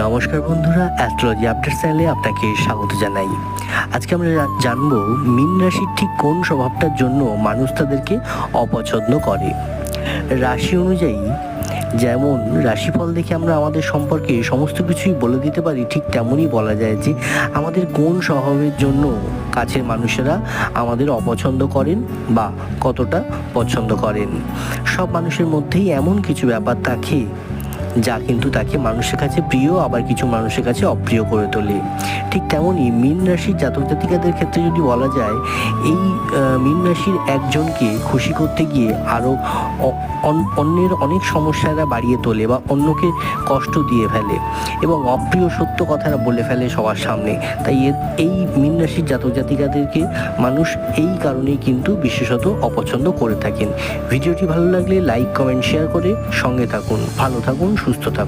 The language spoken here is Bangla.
নমস্কার বন্ধুরা অ্যাস্ট্রোলজি আপডেট চ্যানেলে আপনাকে স্বাগত জানাই। আজকে আমরা জানব মীন রাশির ঠিক কোন স্বভাবটার জন্য মানুষ তাদেরকে অপছন্দ করে। রাশি অনুযায়ী যেমন রাশিফল দেখে আমরা আমাদের সম্পর্কে সমস্ত কিছুই বলে দিতে পারি, ঠিক তেমনই বলা যায় যে আমাদের কোন স্বভাবের জন্য কাছের মানুষেরা আমাদের অপছন্দ করেন বা কতটা পছন্দ করেন। সব মানুষের মধ্যেই এমন কিছু ব্যাপার থাকে যা কিন্তু তাকে মানুষের কাছে প্রিয় আবার কিছু মানুষের কাছে অপ্রিয় করে তোলে। তেমনই মীন রাশির জাতক জাতিকাদের ক্ষেত্রে যদি বলা যায়, এই মীন রাশির একজনকে খুশি করতে গিয়ে আরও অন্যের অনেক সমস্যারা বাড়িয়ে তোলে বা অন্যকে কষ্ট দিয়ে ফেলে এবং অপ্রিয় সত্য কথাটা বলে ফেলে সবার সামনে। তাই এই মীন রাশির জাতক জাতিকাদেরকে মানুষ এই কারণেই কিন্তু বিশেষত অপছন্দ করে থাকেন। ভিডিওটি ভালো লাগলে লাইক, কমেন্ট, শেয়ার করে সঙ্গে থাকুন। ভালো থাকুন, সুস্থ থাকুন।